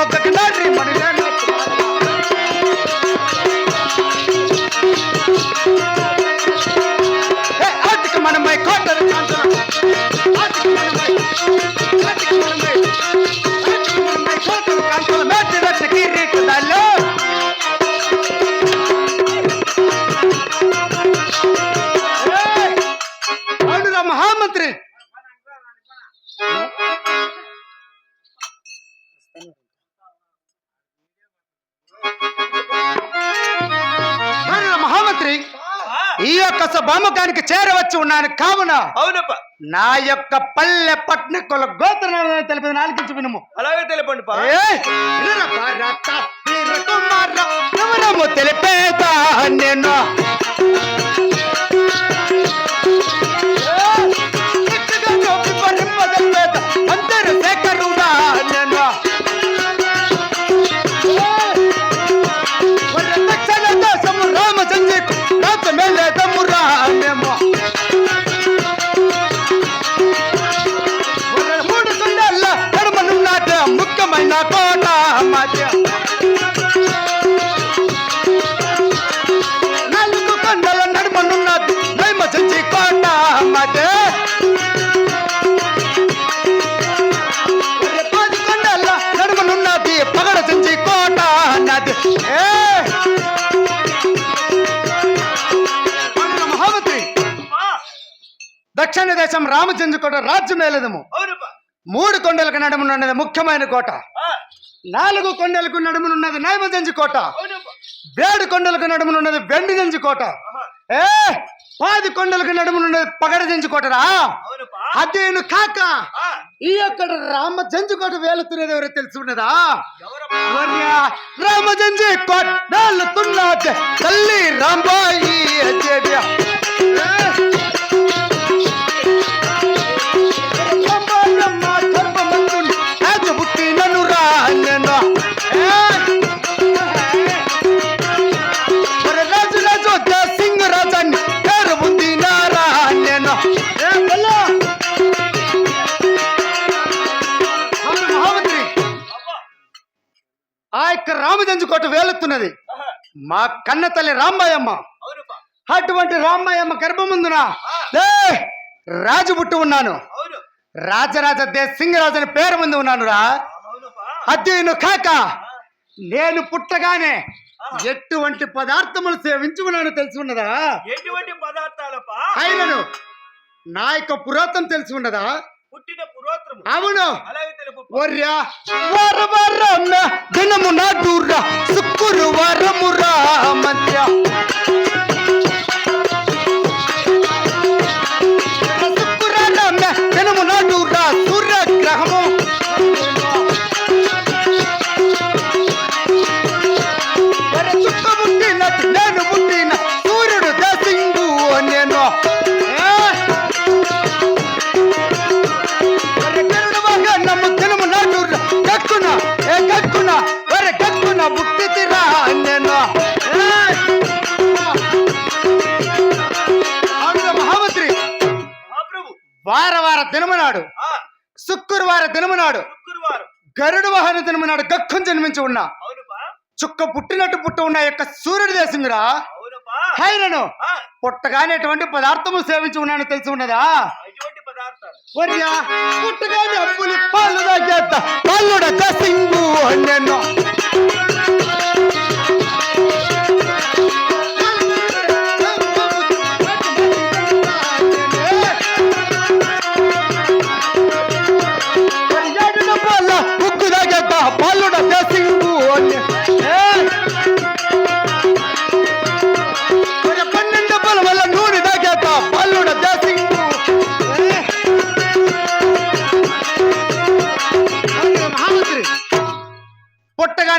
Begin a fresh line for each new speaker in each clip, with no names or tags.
ಮಗನಾಗ ఉన్నాను. కావున
అవునప్ప.
నా యొక్క పల్లె పట్నకుల గోత్రనామం తెలిపి నాలుగించి వినుము.
అలాగే తెలిపండి
తెలిపేదా నేను పగడ చెంచి కోట నది దక్షిణ దేశం రామచంద్ర కోట రాజ్యమేలదము మూడు కొండలకు నడుమునున్నది ముఖ్యమైన కోట. నాలుగు కొండలకు నడుమునున్నది నైమజంజి కోట. వేడు కొండలకు నడుమునున్నది వెండిజంజి కోట. ఏ! పాది కొండలకు నడుమునున్నది పగడజంజి కోటరా? అదేను కాక ఈ యొక్క రామజంజి కోట వేలుతున్నది ఎవరో తెలిసి ఉన్నదా?
ఎవరప్పా
వర్య రామజంజి కోట వేలుతున్నది తల్లి రాంబాయి కోట వేలుతున్నది
ఆహా,
మా కన్న తల్లి రాంబాయమ్మ. అటువంటి రాంబాయమ్మ గర్భముందున రాజు పుట్టి ఉన్నాను. రాజరాజ దే సింగరాజు అని పేరు ముందు ఉన్నాను రా అద్దెను కాక నేను పుట్టగానే ఎటువంటి పదార్థములు సేవించి ఉన్నాను తెలిసి ఉన్నదా?
ఎటువంటి పదార్థాలప్ప
ఆయనను నా యొక్క పురాతం తెలిసి ఉన్నదా?
పుట్టిన పురోత్రము.
అవును. వర్యా వార వారమ్మ దినము వారమురా మధ్య. వార వార దినమునాడు.
ఆ.
శుక్రవార దినమునాడు. గరుడు వాహన దినమునాడు గక్కుని జన్మించి ఉన్నా. చుక్క పుట్టినట్టు పుట్ట ఉన్న యొక్క సూర్యుడి దేశంగా
అవునప్ప
హైనను.
ఆ,
పుట్టగానే ఎటువంటి పదార్థము సేవించి ఉన్నాను తెలిసి ఉన్నదా? పుట్టగానే అప్పులు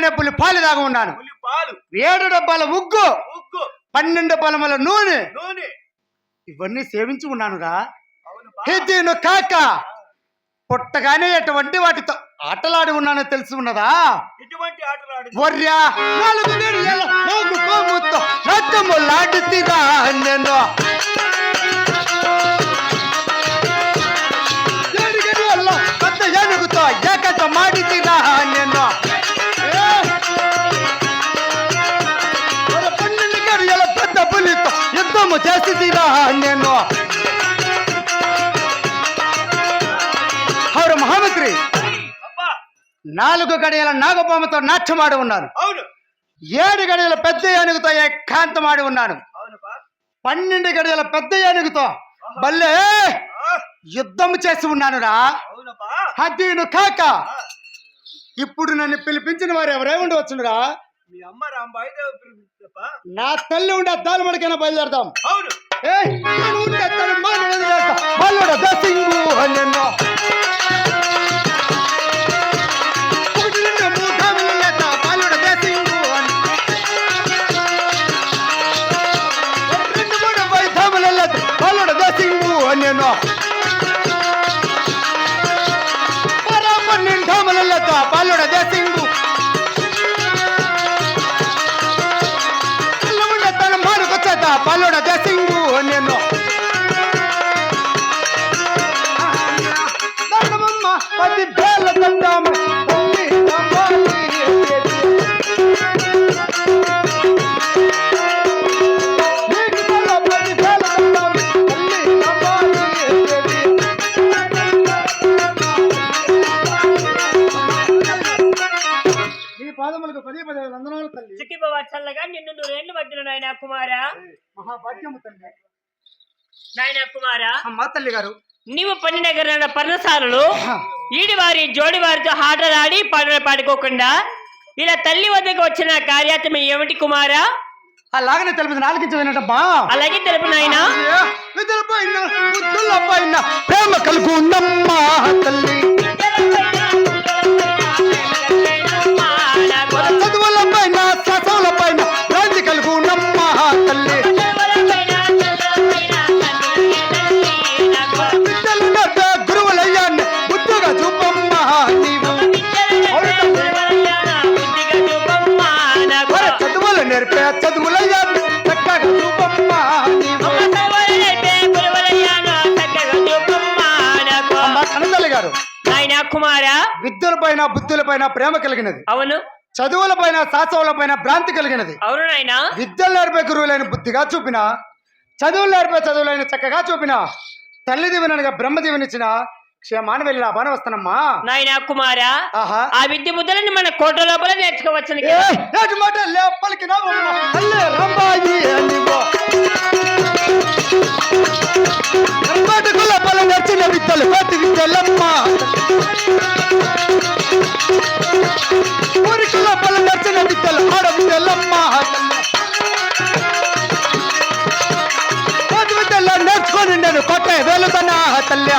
పుట్టగానే పులి పాలు దాగా ఉన్నాను. ఏడు డబ్బాల ఉగ్గు. పన్నెండు బలముల నూనె.
నూనె.
ఇవన్నీ సేవించి ఉన్నాను రా
అవునప్పా
హెజ్జీను కాక పుట్టగానే ఎటువంటి వాటితో ఆటలాడి ఉన్నానో తెలిసి ఉన్నదా? వర్యా నాలుగు పాముతో రథములాడుతిరా నేను చేసిదిరా నేను హౌర మహామంత్రి.
అబ్బా.
నాలుగు గడియల నాగపాముతో నాట్యమాడి ఉన్నాను. ఏడు గడియల పెద్ద ఏనుగుతో ఏకాంతమాడి ఉన్నాను.
అవునప్పా
పన్నెండు గడియల పెద్ద ఏనుగుతో బల్లే యుద్ధం చేసి ఉన్నానురా.
అవునప్పా
అదీను కాక. ఇప్పుడు నన్ను పిలిపించిన వారు ఎవరే ఉండవచ్చునురా?
మీ అమ్మ రాంబాయి దేవి
నా తల్లి ఉండే అద్దాలు మడికైనా బయలుదేరదాం
అవును.
ఏయ్,
చల్లగా నిన్ను నూరేళ్ళు పట్టిన నాయన కుమారా? నాయన కుమారా?
అమ్మ తల్లి గారు.
నీవు పని దగ్గర పర్ణశాలలో ఈడి వారి జోడి వారితో ఆటలాడి పాటలు పాడుకోకుండా ఇలా తల్లి వద్దకు వచ్చిన కార్యాత్మ ఏమిటి కుమారా?
అలాగనే తెలిపి వినటమ్మా
అలాగే తెలుపు నాయనా.
ప్రేమ కలుగుందమ్మా తల్లి. చదువులు నేర్పే చదువులయ్యాన్ని చక్కగా చూపమ్మా గారు
కుమారా.
విద్యుల పైన బుద్ధుల పైన ప్రేమ కలిగినది.
అవును.
చదువుల పైన శాస్త్రముల పైన భ్రాంతి కలిగినది.
అవును నాయనా.
విద్యలు నేర్పే గురువులైన బుద్ధిగా చూపిన చదువులు నేర్పే చదువులైన చక్కగా చూపిన తల్లి దీవెనగా బ్రహ్మ దీవెనిచ్చిన క్షేమాన్ని వెళ్ళి లాభాన్ని వస్తానమ్మా.
నాయన కుమారా
ఆహా.
ఆ విద్య బుద్ధులని మన కోట లోపల
మాట? లేపలికి రావమ్మ. తల్లి రంబాయి అనివో. రంబాటి లోపల నచ్చిన విద్యలు కోటి విద్యలమ్మ. ఊరికి లోపల నచ్చిన విద్యలు ఆడ విద్యలమ్మ. కోటి విద్యలు నేర్చుకొని నేను కొట్ట వెలుతనా తల్లి.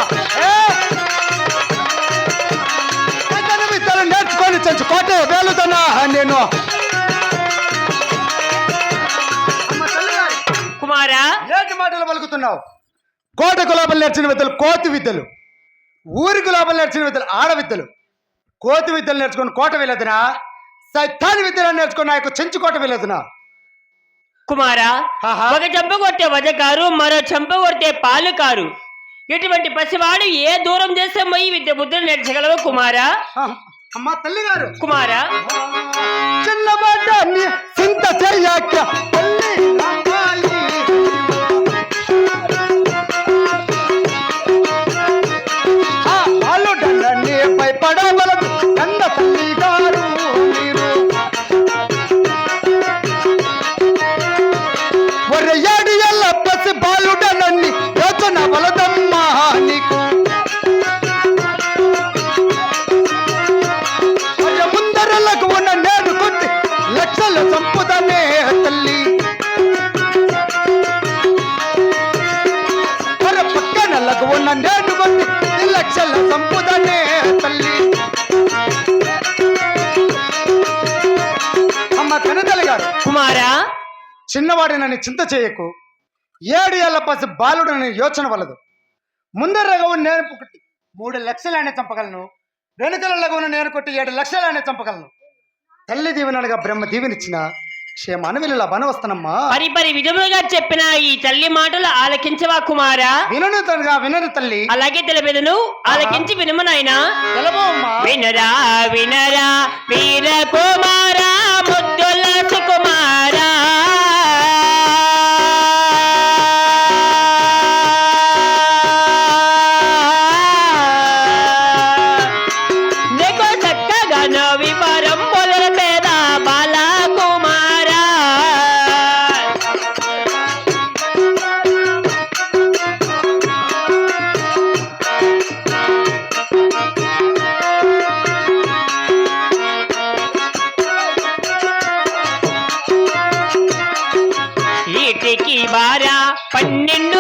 నేను.
కుమారా.
ఏటి మాటలు పలుకుతున్నావు? కోటకు లోపల నేర్చిన విద్యలు కోతి విద్యలు. ఊరికి లోపల నేర్చిన విద్యలు ఆడ విద్యలు. కోతి విద్యలు నేర్చుకొని కోట వెళ్ళదునా సైతాని విద్యలు నేర్చుకొని నా యొక్క చెంచు కోట వెళ్ళదునా
కుమారా. ఒక చెంప కొట్టే వజకారు మరో చెంప కొట్టే పాలుకారు ఇటువంటి పసివాడు ఏ దూరం చేస్తే మొయ్యి విద్య బుద్ధులు నేర్చగలవు కుమారా?
అమ్మ తల్లి గారు
కుమారా
చిన్న మాటని చింత చెయ్యాక తల్లి.
కుమారా
చిన్నవాడినని చింత చేయకు. ఏడు ఏళ్ళ పసి బాలుడని యోచన వలదు. ముందర నేను పుట్టి మూడు లక్షలనే చంపగలను. వెనుకల లగవును నేను కొట్టి ఏడు లక్షలనే చంపగలను. తల్లి దీవెనగా బ్రహ్మ దీవెనిచ్చిన వెళ్ళి
పరి పరి విధములుగా చెప్పిన ఈ తల్లి మాటలు ఆలకించవా కుమారా?
వినను తనగా వినను తల్లి.
అలాగే తెలిపెదను ఆలకించి వినుము నాయనా. వినరా వినరా వీర కుమారా பன்னெண்டு